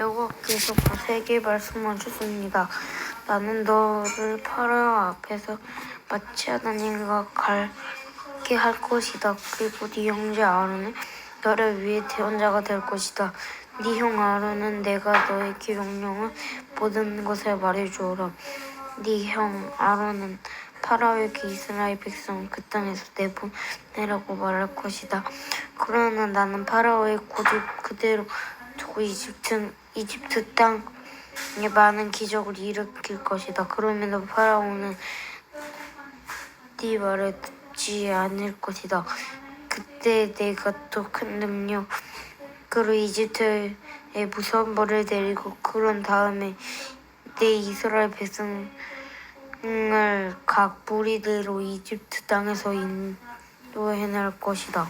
여호와께서 모세에게 말씀하셨습니다. 나는 너를 파라 오 앞에서 마치 하나님과 갈게 할 것이다. 그리고 네 형제 아론은 너를 위해 대원자가 될 것이다. 네 형 아론은 내가 너에게 명령한 모든 것을 말해주어라. 네 형 아론은 파라오에게 이스라엘 백성을 그 땅에서 내보내라고 말할 것이다. 그러나 나는 파라오의 고집 그대로 두고 이집트 이집트 땅에 많은 기적을 일으킬 것이다. 그러면 파라오는 네 말을 듣지 않을 것이다. 그때 내가 또 큰 능력으로 이집트에 무서운 벌을 내리고 그런 다음에 내 이스라엘 백성을 각 무리대로 이집트 땅에서 인도해 낼 것이다.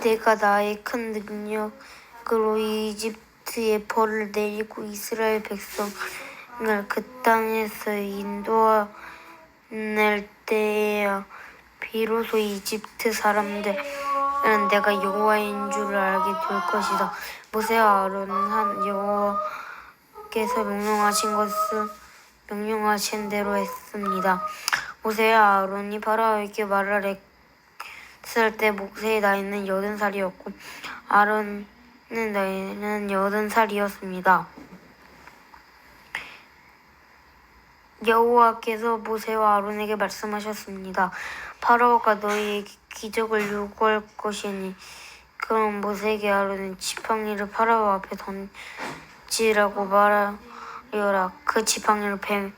내가 나의 큰 능력으로 이집트에 벌을 내리고 이스라엘 백성을 그 땅에서 인도해낼 때에야 비로소 이집트 사람들은 내가 여호와인 줄 알게 될 것이다. 모세와 아론은 한 여호와께서 명령하신 것을 명령하신 대로 했습니다. 모세와 아론이 파라오에게 말을 했을 때 모세의 나이는 여든 살이었고 아론의 나이는 여든 살이었습니다. 여호와께서 모세와 아론에게 말씀하셨습니다. 파라오가 너희에게 기적을 요구할 것이니 그럼 모세에게 아론은 지팡이를 파라오 앞에 던지라고 말하여라. 그 지팡이를 뱀,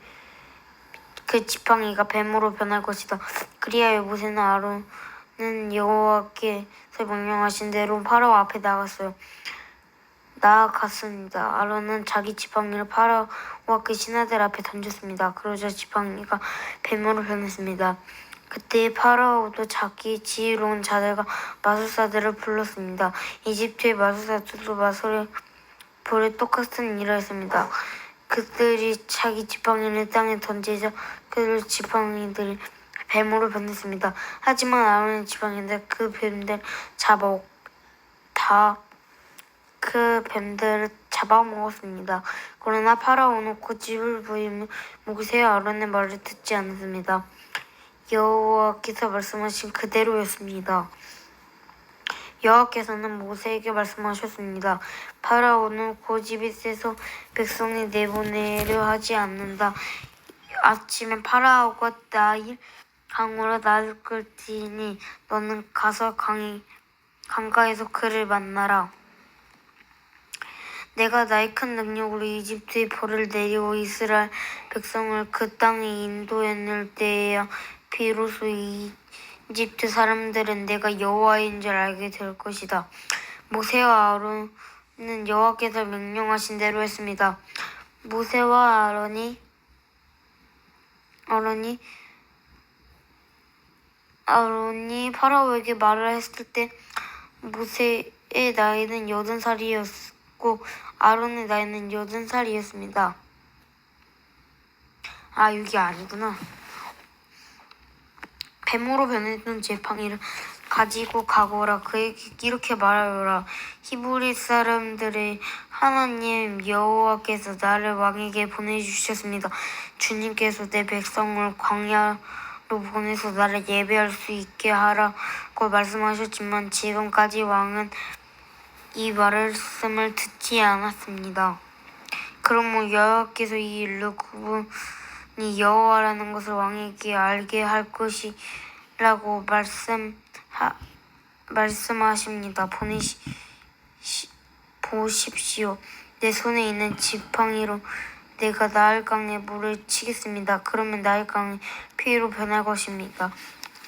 그 지팡이가 뱀으로 변할 것이다. 그리하여 모세는 아론 은 여호와께서 명령하신 대로 파라오 앞에 나갔어요. 나아갔습니다. 아론은 자기 지팡이를 파라오와 그 신하들 앞에 던졌습니다. 그러자 지팡이가 뱀으로 변했습니다. 그때 파라오도 자기 지혜로운 자들과 마술사들을 불렀습니다. 이집트의 마술사들도 마술의 볼에 똑같은 일을 했습니다. 그들이 자기 지팡이를 땅에 던지자 그 지팡이들이 뱀으로 변했습니다. 하지만 아론의 지팡이들 그 뱀들 잡아 다그 뱀들을 잡아먹었습니다. 그러나 파라오는 고집을 부리며 모세와 아론의 말을 듣지 않았습니다. 여호와께서 말씀하신 그대로였습니다. 여호와께서는 모세에게 말씀하셨습니다. 파라오는 고집이 세서 백성이 내보내려 하지 않는다. 아침에 파라오가 나일 강으로 나를 끌지니 너는 가서 강이, 강가에서 그를 만나라. 내가 나의 큰 능력으로 이집트의 벌을 내리고 이스라엘 백성을 그 땅에 인도해낼 때에야 비로소 이집트 사람들은 내가 여호와인 줄 알게 될 것이다. 모세와 아론은 여호와께서 명령하신 대로 했습니다. 모세와 아론이 아론이 아론이 파라오에게 말을 했을 때 모세의 나이는 여든 살이었고 아론의 나이는 여든 살이었습니다. 아 이게 아니구나. 뱀으로 변했던 지팡이를 가지고 가거라 그에게 이렇게 말하여라 히브리 사람들의 하나님 여호와께서 나를 왕에게 보내주셨습니다. 주님께서 내 백성을 광야 로 보내서 나를 예배할 수 있게 하라고 말씀하셨지만 지금까지 왕은 이 말씀을 듣지 않았습니다. 그러므로 여호와께서 이 일로 그분이 여호와라는 것을 왕에게 알게 할 것이라고 말씀 하, 말씀하십니다. 보내시, 시, 보십시오. 내 손에 있는 지팡이로 내가 나일강에 물을 치겠습니다. 그러면 나일강이 피로 변할 것입니다.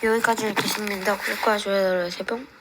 여기까지 읽겠습니다. 구독과 좋아요를 세번